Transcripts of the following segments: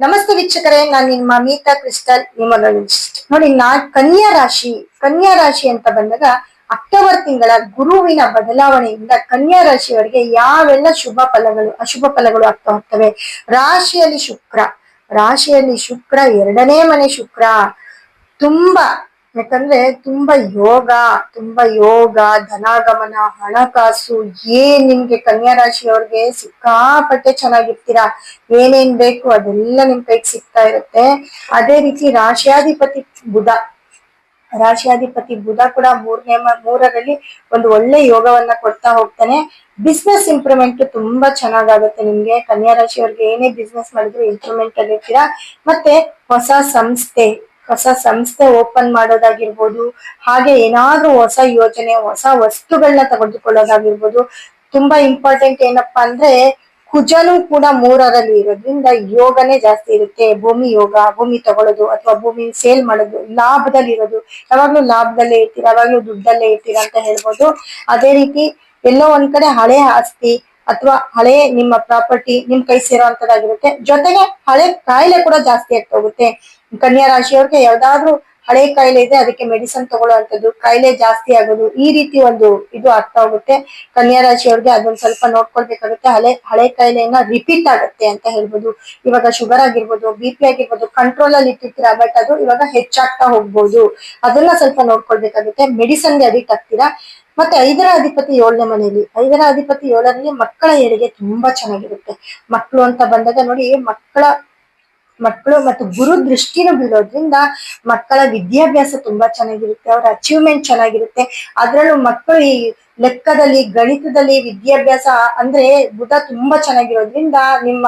ನಮಸ್ತೆ ವೀಕ್ಷಕರೇ, ನಾನು ನಿಮ್ಮ ಮೀತಾ ಕ್ರಿಸ್ಟಲ್ ನ್ಯೂಮರಾಲಜಿಸ್ಟ್ ನೋಡಿ, ನಾ ಕನ್ಯಾ ರಾಶಿ ಕನ್ಯಾ ರಾಶಿ ಅಂತ ಬಂದಾಗ ಅಕ್ಟೋಬರ್ ತಿಂಗಳ ಗುರುವಿನ ಬದಲಾವಣೆಯಿಂದ ಕನ್ಯಾ ರಾಶಿಯವರಿಗೆ ಯಾವೆಲ್ಲ ಶುಭ ಫಲಗಳು, ಅಶುಭ ಫಲಗಳು ಆಗ್ತಾ ಹೋಗ್ತವೆ? ರಾಶಿಯಲ್ಲಿ ಶುಕ್ರ. ರಾಶಿಯಲ್ಲಿ ಶುಕ್ರ, ಎರಡನೇ ಮನೆ ಶುಕ್ರ. ತುಂಬಾ ಯಾಕಂದ್ರೆ ತುಂಬಾ ಯೋಗ ತುಂಬಾ ಯೋಗ, ಧನಾಗಮನ, ಹಣಕಾಸು, ಏನ್ ನಿಮ್ಗೆ ಕನ್ಯಾ ರಾಶಿಯವ್ರಿಗೆ ಸಿಕ್ಕಾಪಟ್ಟೆ ಚೆನ್ನಾಗಿರ್ತೀರಾ, ಏನೇನ್ ಬೇಕು ಅದೆಲ್ಲ ನಿಮ್ ಕೈಗೆ ಸಿಗ್ತಾ ಇರುತ್ತೆ. ಅದೇ ರೀತಿ ರಾಶಿಯಾಧಿಪತಿ ಬುಧ ರಾಶಿಯಾಧಿಪತಿ ಬುಧ ಕೂಡ ಮೂರನೇ ಮೂರರಲ್ಲಿ ಒಂದು ಒಳ್ಳೆ ಯೋಗವನ್ನ ಕೊಡ್ತಾ ಹೋಗ್ತಾನೆ. ಬಿಸ್ನೆಸ್ ಇಂಪ್ರೂವ್ಮೆಂಟ್ ತುಂಬಾ ಚೆನ್ನಾಗಾಗುತ್ತೆ ನಿಮ್ಗೆ. ಕನ್ಯಾ ರಾಶಿಯವ್ರಿಗೆ ಏನೇ ಬಿಸ್ನೆಸ್ ಮಾಡಿದ್ರು ಇಂಪ್ರೂವ್ಮೆಂಟ್ ಅಲ್ಲಿ ಇರ್ತೀರಾ ಮತ್ತೆ ಹೊಸ ಸಂಸ್ಥೆ ಹೊಸ ಸಂಸ್ಥೆ ಓಪನ್ ಮಾಡೋದಾಗಿರ್ಬೋದು, ಹಾಗೆ ಏನಾದ್ರೂ ಹೊಸ ಯೋಜನೆ, ಹೊಸ ವಸ್ತುಗಳನ್ನ ತೆಗೆದುಕೊಳ್ಳೋದಾಗಿರ್ಬೋದು, ತುಂಬಾ ಇಂಪಾರ್ಟೆಂಟ್ ಏನಪ್ಪಾ ಅಂದ್ರೆ ಕುಜನು ಕೂಡ ಮೂರರಲ್ಲಿ ಇರೋದ್ರಿಂದ ಯೋಗನೇ ಜಾಸ್ತಿ ಇರುತ್ತೆ. ಭೂಮಿ ಯೋಗ, ಭೂಮಿ ತಗೊಳ್ಳೋದು ಅಥವಾ ಭೂಮಿ ಸೇಲ್ ಮಾಡೋದು ಲಾಭದಲ್ಲಿ ಇರೋದು. ಯಾವಾಗ್ಲೂ ಲಾಭದಲ್ಲೇ ಇರ್ತೀರ, ಯಾವಾಗ್ಲೂ ದುಡ್ಡಲ್ಲೇ ಇರ್ತೀರ ಅಂತ ಹೇಳ್ಬೋದು. ಅದೇ ರೀತಿ ಎಲ್ಲೋ ಒಂದ್ ಕಡೆ ಹಳೆ ಆಸ್ತಿ ಅಥವಾ ಹಳೆ ನಿಮ್ಮ ಪ್ರಾಪರ್ಟಿ ನಿಮ್ ಕೈ ಸೇರುವಂತದ್ದಾಗಿರುತ್ತೆ. ಜೊತೆಗೆ ಹಳೆ ಕಾಯಿಲೆ ಕೂಡ ಜಾಸ್ತಿ ಆಗ್ತಾ ಹೋಗುತ್ತೆ. ಕನ್ಯಾ ರಾಶಿಯವ್ರಿಗೆ ಯಾವ್ದಾದ್ರು ಹಳೆ ಕಾಯಿಲೆ ಇದೆ ಅದಕ್ಕೆ ಮೆಡಿಸನ್ ತಗೊಳ್ಳುವಂತದ್ದು ಕಾಯಿಲೆ ಜಾಸ್ತಿ ಆಗೋದು ಈ ರೀತಿ ಒಂದು ಇದು ಆಗ್ತಾ ಹೋಗುತ್ತೆ. ಕನ್ಯಾ ರಾಶಿಯವ್ರಿಗೆ ಅದೊಂದು ಸ್ವಲ್ಪ ನೋಡ್ಕೊಳ್ಬೇಕಾಗುತ್ತೆ. ಹಳೆ ಹಳೆ ಕಾಯಿಲೆಯನ್ನ ರಿಪೀಟ್ ಆಗುತ್ತೆ ಅಂತ ಹೇಳ್ಬೋದು. ಇವಾಗ ಶುಗರ್ ಆಗಿರ್ಬೋದು ಬಿ ಪಿ ಆಗಿರ್ಬೋದು ಕಂಟ್ರೋಲ್ ಅಲ್ಲಿ ಇಟ್ಟಿರ್ತೀರಾ ಬಟ್ ಅದು ಇವಾಗ ಹೆಚ್ಚಾಗ್ತಾ ಹೋಗ್ಬೋದು. ಅದನ್ನ ಸ್ವಲ್ಪ ನೋಡ್ಕೊಳ್ಬೇಕಾಗುತ್ತೆ. ಮೆಡಿಸನ್ಗೆ ಅಡಿಕ್ಟ್ ಆಗ್ತೀರಾ? ಮತ್ತೆ ಐದರ ಅಧಿಪತಿ ಏಳನೇ ಮನೆಯಲ್ಲಿ. ಐದರ ಅಧಿಪತಿ ಏಳರಲ್ಲಿ ಮಕ್ಕಳ ಏಳಿಗೆ ತುಂಬಾ ಚೆನ್ನಾಗಿರುತ್ತೆ. ಮಕ್ಕಳು ಅಂತ ಬಂದಾಗ ನೋಡಿ, ಮಕ್ಕಳ, ಮಕ್ಕಳು ಮತ್ತು ಗುರು ದೃಷ್ಟಿನ ಬೀಳೋದ್ರಿಂದ ಮಕ್ಕಳ ವಿದ್ಯಾಭ್ಯಾಸ ತುಂಬಾ ಚೆನ್ನಾಗಿರುತ್ತೆ. ಅವರ ಅಚೀವ್ಮೆಂಟ್ ಚೆನ್ನಾಗಿರುತ್ತೆ. ಅದ್ರಲ್ಲೂ ಮಕ್ಕಳು ಈ ಲೆಕ್ಕದಲ್ಲಿ, ಗಣಿತದಲ್ಲಿ ವಿದ್ಯಾಭ್ಯಾಸ ಅಂದ್ರೆ ಬುಧ ತುಂಬಾ ಚೆನ್ನಾಗಿರೋದ್ರಿಂದ ನಿಮ್ಮ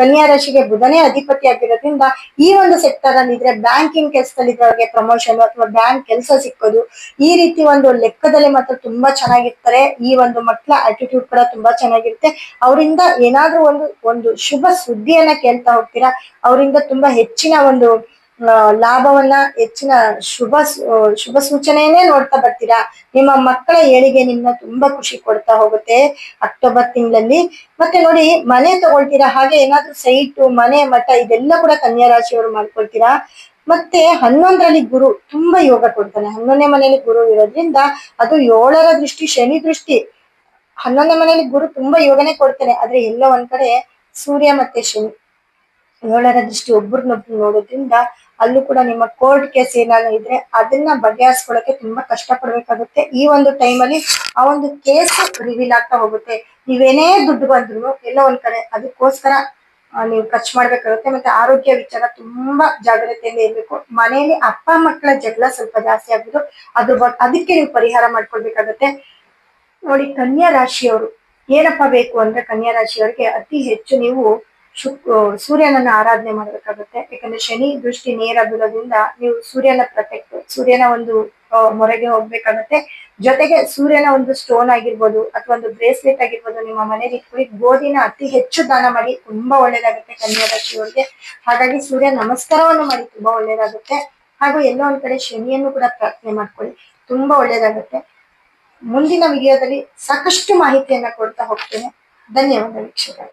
ಕನ್ಯಾ ರಾಶಿಗೆ ಬುಧನೇ ಅಧಿಪತಿ ಆಗಿರೋದ್ರಿಂದ ಈ ಒಂದು ಸೆಕ್ಟರ್ ಅಲ್ಲಿ ಇದ್ರೆ ಬ್ಯಾಂಕಿಂಗ್ ಕೆಲಸದಲ್ಲಿ ಇದ್ದವ್ರಿಗೆ ಪ್ರಮೋಷನ್ ಅಥವಾ ಬ್ಯಾಂಕ್ ಕೆಲಸ ಸಿಕ್ಕೋದು, ಈ ರೀತಿ ಒಂದು ಲೆಕ್ಕದಲ್ಲಿ ಮಾತ್ರ ತುಂಬಾ ಚೆನ್ನಾಗಿರ್ತಾರೆ. ಈ ಒಂದು ಮಕ್ಕಳ ಆಟಿಟ್ಯೂಡ್ ಕೂಡ ತುಂಬಾ ಚೆನ್ನಾಗಿರುತ್ತೆ. ಅವರಿಂದ ಏನಾದ್ರೂ ಒಂದು ಒಂದು ಶುಭ ಸುದ್ದಿಯನ್ನ ಕೇಳ್ತಾ ಹೋಗ್ತೀರಾ? ಅವರಿಂದ ತುಂಬಾ ಹೆಚ್ಚಿನ ಒಂದು ಲಾಭವನ್ನ ಹೆಚ್ಚಿನ ಶುಭ ಶುಭ ಸೂಚನೆಯನ್ನೇ ನೋಡ್ತಾ ಬರ್ತೀರಾ? ನಿಮ್ಮ ಮಕ್ಕಳ ಏಳಿಗೆ ನಿಮ್ನ ತುಂಬಾ ಖುಷಿ ಕೊಡ್ತಾ ಹೋಗುತ್ತೆ ಅಕ್ಟೋಬರ್ ತಿಂಗಳಲ್ಲಿ. ಮತ್ತೆ ನೋಡಿ, ಮನೆ ತಗೊಳ್ತೀರಾ? ಹಾಗೆ ಏನಾದ್ರೂ ಸೈಟ್, ಮನೆ, ಮಠ, ಇದೆಲ್ಲ ಕೂಡ ಕನ್ಯಾ ರಾಶಿಯವರು ಮಾಡ್ಕೊಳ್ತೀರಾ? ಮತ್ತೆ ಹನ್ನೊಂದರಲ್ಲಿ ಗುರು ತುಂಬಾ ಯೋಗ ಕೊಡ್ತಾನೆ. ಹನ್ನೊಂದನೇ ಮನೆಯಲ್ಲಿ ಗುರು ಇರೋದ್ರಿಂದ ಅದು ಏಳರ ದೃಷ್ಟಿ, ಶನಿ ದೃಷ್ಟಿ. ಹನ್ನೊಂದನೇ ಮನೆಯಲ್ಲಿ ಗುರು ತುಂಬಾ ಯೋಗನೆ ಕೊಡ್ತಾನೆ. ಆದ್ರೆ ಎಲ್ಲ ಒಂದ್ ಕಡೆ ಸೂರ್ಯ ಮತ್ತೆ ಶನಿ. ಏಳರ ದೃಷ್ಟಿ ಒಬ್ರನ್ನೊಬ್ರು ನೋಡೋದ್ರಿಂದ ಅಲ್ಲೂ ಕೂಡ ನಿಮ್ಮ ಕೋರ್ಟ್ ಕೇಸ್ ಏನಾದ್ರು ಇದ್ರೆ ಅದನ್ನ ಬಗೆಹರಿಸ್ಕೊಳಕ್ಕೆ ತುಂಬಾ ಕಷ್ಟ ಪಡ್ಬೇಕಾಗುತ್ತೆ ಈ ಒಂದು ಟೈಮಲ್ಲಿ ಆ ಒಂದು ಕೇಸ್ ರಿವೀಲ್ ಆಗ್ತಾ ಹೋಗುತ್ತೆ. ನೀವೇನೇ ದುಡ್ಡು ಬಂದ್ರು ಎಲ್ಲ ಒಂದ್ ಕಡೆ ಅದಕ್ಕೋಸ್ಕರ ನೀವು ಖರ್ಚು ಮಾಡ್ಬೇಕಾಗುತ್ತೆ ಮತ್ತೆ ಆರೋಗ್ಯ ವಿಚಾರ ತುಂಬಾ ಜಾಗ್ರತೆಯಿಂದ ಇರ್ಬೇಕು. ಮನೆಯಲ್ಲಿ ಅಪ್ಪ ಮಕ್ಕಳ ಜಗಳ ಸ್ವಲ್ಪ ಜಾಸ್ತಿ ಆಗ್ಬೋದು ಅದ್ರ ಬಗ್ಗೆ ಅದಕ್ಕೆ ನೀವು ಪರಿಹಾರ ಮಾಡ್ಕೊಳ್ಬೇಕಾಗತ್ತೆ. ನೋಡಿ, ಕನ್ಯಾ ರಾಶಿಯವರು ಏನಪ್ಪಾ ಬೇಕು ಅಂದ್ರೆ ಕನ್ಯಾ ರಾಶಿಯವರಿಗೆ ಅತಿ ಹೆಚ್ಚು ನೀವು ಶುಕ್ ಸೂರ್ಯನನ್ನ ಆರಾಧನೆ ಮಾಡಬೇಕಾಗುತ್ತೆ. ಯಾಕಂದ್ರೆ ಶನಿ ದೃಷ್ಟಿ ನೇರ ಬೀಳೋದ್ರಿಂದ ನೀವು ಸೂರ್ಯನ ಪ್ರೊಟೆಕ್ಟ್ ಸೂರ್ಯನ ಒಂದು ಮೊರೆಗೆ ಹೋಗ್ಬೇಕಾಗತ್ತೆ. ಜೊತೆಗೆ ಸೂರ್ಯನ ಒಂದು ಸ್ಟೋನ್ ಆಗಿರ್ಬೋದು ಅಥವಾ ಒಂದು ಬ್ರೇಸ್ಲೆಟ್ ಆಗಿರ್ಬೋದು ನಿಮ್ಮ ಮನೇಲಿ ಇಟ್ಕೊಳ್ಳಿ. ಗೋಧಿನ ಅತಿ ಹೆಚ್ಚು ದಾನ ಮಾಡಿ ತುಂಬಾ ಒಳ್ಳೇದಾಗುತ್ತೆ ಕನ್ಯಾ ರಾಶಿಯವರಿಗೆ ಹಾಗಾಗಿ ಸೂರ್ಯ ನಮಸ್ಕಾರವನ್ನು ಮಾಡಿ ತುಂಬಾ ಒಳ್ಳೇದಾಗುತ್ತೆ ಹಾಗೂ ಎಲ್ಲೋ ಒಂದ್ ಕಡೆ ಶನಿಯನ್ನು ಕೂಡ ಪ್ರಾರ್ಥನೆ ಮಾಡ್ಕೊಳ್ಳಿ. ತುಂಬಾ ಒಳ್ಳೇದಾಗುತ್ತೆ ಮುಂದಿನ ವಿಡಿಯೋದಲ್ಲಿ ಸಾಕಷ್ಟು ಮಾಹಿತಿಯನ್ನ ಕೊಡ್ತಾ ಹೋಗ್ತೇನೆ. ಧನ್ಯವಾದ ವೀಕ್ಷಕರೇ.